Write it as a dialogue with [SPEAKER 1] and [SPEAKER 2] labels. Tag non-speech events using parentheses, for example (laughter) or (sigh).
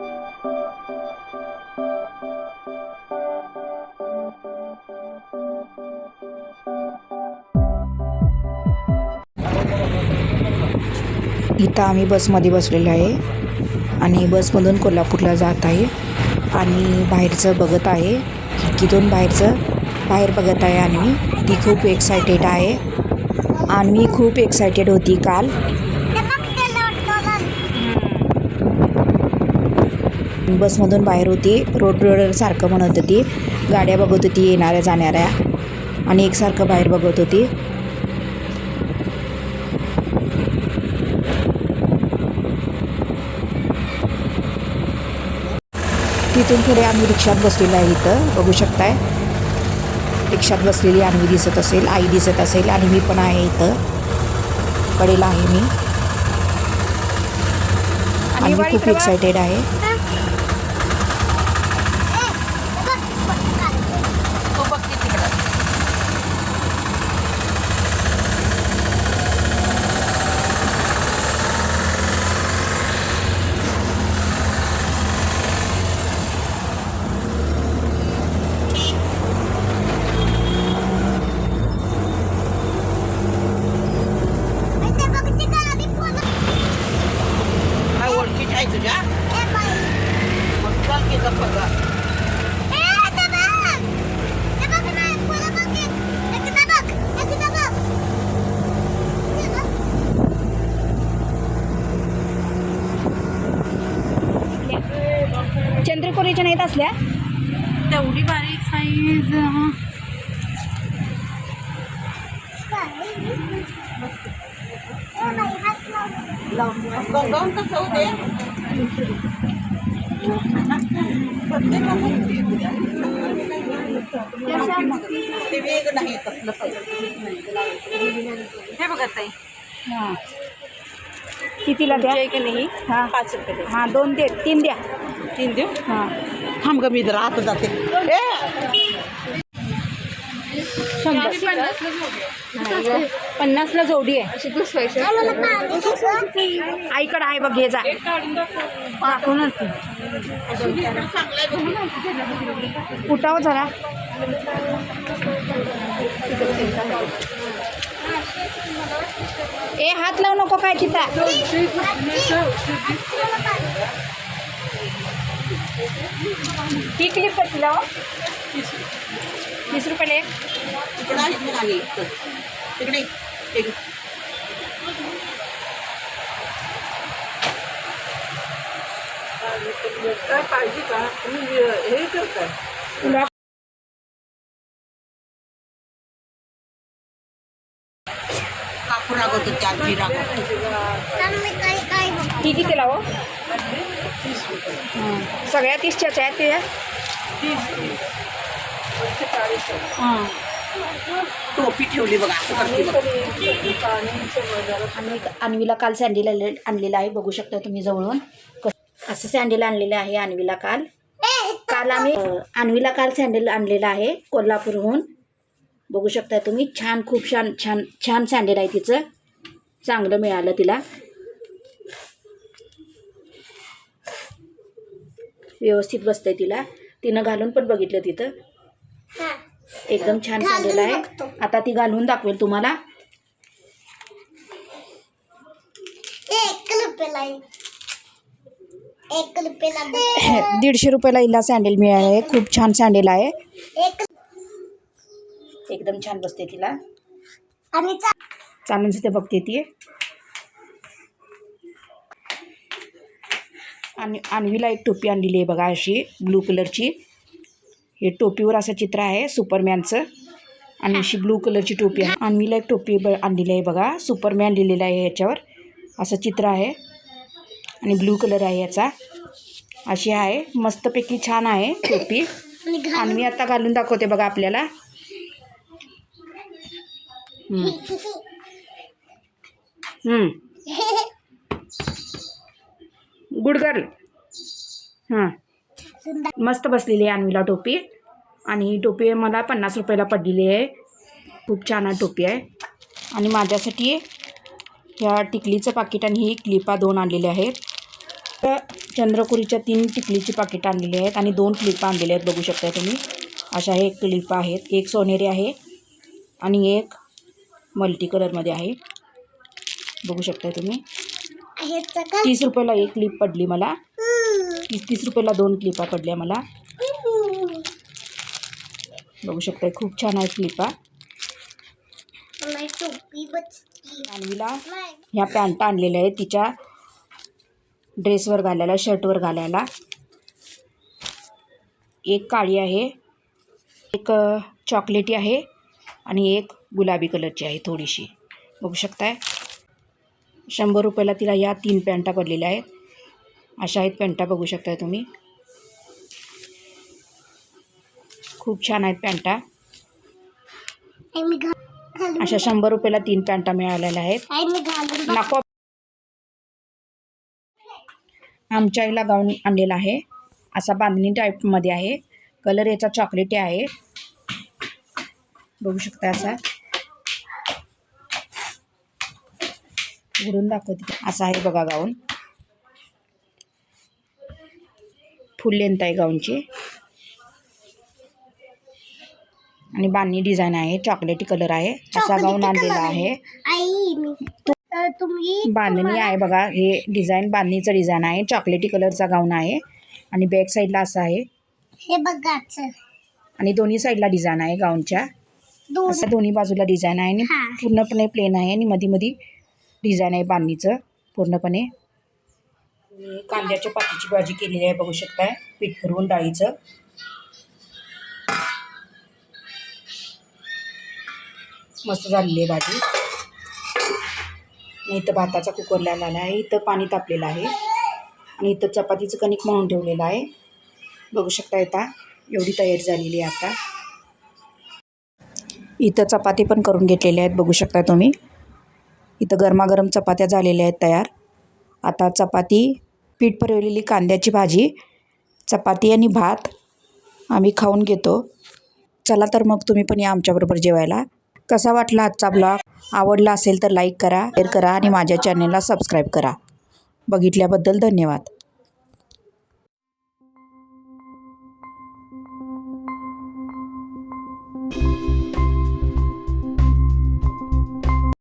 [SPEAKER 1] इथं आम्ही बसमध्ये बसलेलो आहे आणि बसमधून कोल्हापूरला जात आहे आणि बाहेरचं बघत आहे. खिडकीतून बाहेरचं बाहेर बघत आहे आणि ती खूप एक्सायटेड आहे. आणि खूप एक्सायटेड होती काल. बसमधून बाहेर होती. रोड रोड सारखं म्हणत होती. गाड्या बघत होती येणाऱ्या जाणाऱ्या. आणि एकसारखं बाहेर बघत होती. तिथून पुढे आम्ही रिक्षात बसलेलो आहे इथं. बघू शकताय. रिक्षात बसलेली अन्वी दिसत असेल आई दिसत असेल आणि मी पण आहे इथं. कडेला आहे मी. आणि खूप एक्सायटेड आहे
[SPEAKER 2] काय ओळखीची आहे तुझ्या मग चल की गप्पा गा.
[SPEAKER 1] चंद्रकोरीच्या नाहीत असल्या.
[SPEAKER 3] तेवढी बारीक साईज हे. बघा ताई.
[SPEAKER 1] हां कितीला द्या?
[SPEAKER 3] का नाही.
[SPEAKER 1] हां.
[SPEAKER 3] पाच रुपये.
[SPEAKER 1] हां दोन दे तीन द्या.
[SPEAKER 3] तीन देऊ
[SPEAKER 1] हाँ
[SPEAKER 2] थांब ग मी जरा आत जाते ए
[SPEAKER 1] पन्नासला जोडी आहे आईकडे आहे बघ घे जा दाखवणार जरा ए हात लावू नको काय चिता ती क्लिप कशी लाव वीस रुपयाला एक
[SPEAKER 2] इकडं आहेत मग आणि इकडं. तिकडे एक काय पाहिजे का तुम्ही हे। करताय
[SPEAKER 1] तुला
[SPEAKER 2] काकू रागवत होती आजी रागवत होती.
[SPEAKER 1] ती किती लाव सगळ्या तीसच्याच आहेत ते? हां.
[SPEAKER 2] टोपी ठेवली बघा.
[SPEAKER 1] आणि अन्वीला काल सँडल आणले आणलेलं आहे. बघू शकता तुम्ही जवळून. असं सँडल आणलेलं आहे अन्वीला काल. काल आम्ही अन्वीला काल सँडल आणलेलं आहे कोल्हापूरहून. बघू शकता तुम्ही. छान खूप छान छान छान सँडल आहे तिचं. चांगलं मिळालं तिला. व्यवस्थित बसतंय तिला. तिनं घालून पण बघितलं तिथं. एकदम छान सँडल आहे. आता ती घालून दाखवेल तुम्हाला. (coughs) दीडशे रुपयाला हिला सँडल मिळालं खूप छान सँडल आहे.
[SPEAKER 4] एक
[SPEAKER 1] एकदम छान बसते तिला.
[SPEAKER 4] आणि
[SPEAKER 1] चालून सुद्धा बघते ती. आणि आणवीला एक टोपी आणलेली आहे बघा अशी ब्लू कलरची हे टोपीवर असं चित्र आहे सुपरमॅनचं आणि अशी ब्लू कलरची टोपी आहे. आणवीला एक टोपी ब आणलेली आहे बघा सुपरमॅन लिहिलेलं आहे याच्यावर असं चित्र आहे. आणि ब्लू कलर आहे याचा. अशी आहे. मस्तपैकी छान आहे टोपी.
[SPEAKER 4] आणि
[SPEAKER 1] आणि मी आता घालून दाखवते बघा आपल्याला. हम्म. Good girl. हां. मस्त बसलेली आहे अन्वीला टोपी. आणि टोपी मला पन्नास रुपयाला पडलेली आहे. खूप छान टोपी आहे. आणि माझ्यासाठी ह्या टिकलीचं पाकिट आणि ही क्लिपा दोन आणलेले आहेत. तर चंद्रकोरीच्या तीन टिकलीची पाकिट आणलेली आहेत आणि दोन क्लिपा आणलेल्या आहेत बघू शकता तुम्ही. अशा हे क्लिपा आहेत. एक सोनेरी आहे आणि एक मल्टी कलरमध्ये आहे. बघू शकताय तुम्ही. तीस रुपयाला एक क्लिप पडली मला. तीस तीस रुपयाला दोन क्लिपा पडल्या मला. बघू शकताय खूप छान आहे क्लिपा
[SPEAKER 4] नाही.
[SPEAKER 1] ह्या पॅन्ट आणलेल्या आहेत तिच्या ड्रेसवर घालायला शर्टवर घालायला. एक काळी आहे एक चॉकलेटी आहे आणि एक गुलाबी कलरची आहे थोडीशी. बघू शकताय? शंभर रुपयाला तिला या तीन पॅन्टा पडलेल्या आहेत. अशा आहेत पॅन्टा बघू शकताय तुम्ही. खूप छान आहेत पॅन्टा. अशा शंभर रुपयाला तीन पॅन्टा मिळालेल्या आहेत. नको. आमच्या आईला गाऊन आणलेला आहे. असा बांधणी टाईपमध्ये आहे. कलर याचा चॉकलेटी आहे. बघू शकता असा. उघडून दाखवते. असा आहे बघा गाऊन. फुल लेंथ आहे गाऊनची. आणि बांधणी डिझाईन आहे. चॉकलेटी कलर आहे. असा गाऊन आणलेला आहे. बांधणी आहे बघा. हे डिझाईन बांधणीचं डिझाईन आहे. चॉकलेटी कलरचा गाऊन आहे. आणि बॅक साईडला असं आहे.
[SPEAKER 4] हे
[SPEAKER 1] आणि दोन्ही साईडला डिझाईन आहे गाऊनच्या. असं दोन्ही बाजूला डिझाईन आहे आणि. पूर्णपणे प्लेन आहे आणि मध्ये मध्ये डिझाईन आहे बांधणीचं पूर्णपणे. कांद्याच्या पातीची भाजी केलेली आहे बघू शकताय. पीठ भरवून डाळीचं. मस्त झालेली आहे भाजी. मी इथं भाताचा कुकर लावलेला आहे. इथं पाणी तापलेलं आहे. आणि इथं चपातीचं कणिक म्हणून ठेवलेलं आहे. बघू शकता आता एवढी तयारी झालेली आहे आता. इथं चपाती पण करून घेतलेल्या आहेत बघू शकता तुम्ही. इथं गरमागरम चपात्या झालेल्या आहेत तयार. आता चपाती पीठ परवलेली कांद्याची भाजी चपाती आणि भात आम्ही खाऊन घेतो. चला तर मग तुम्ही पण या आमच्याबरोबर जेवायला. कसा वाटला आजचा ब्लॉग? आवडला असेल तर लाईक करा शेअर करा आणि माझ्या चॅनेलला सबस्क्राईब करा. बघितल्याबद्दल धन्यवाद.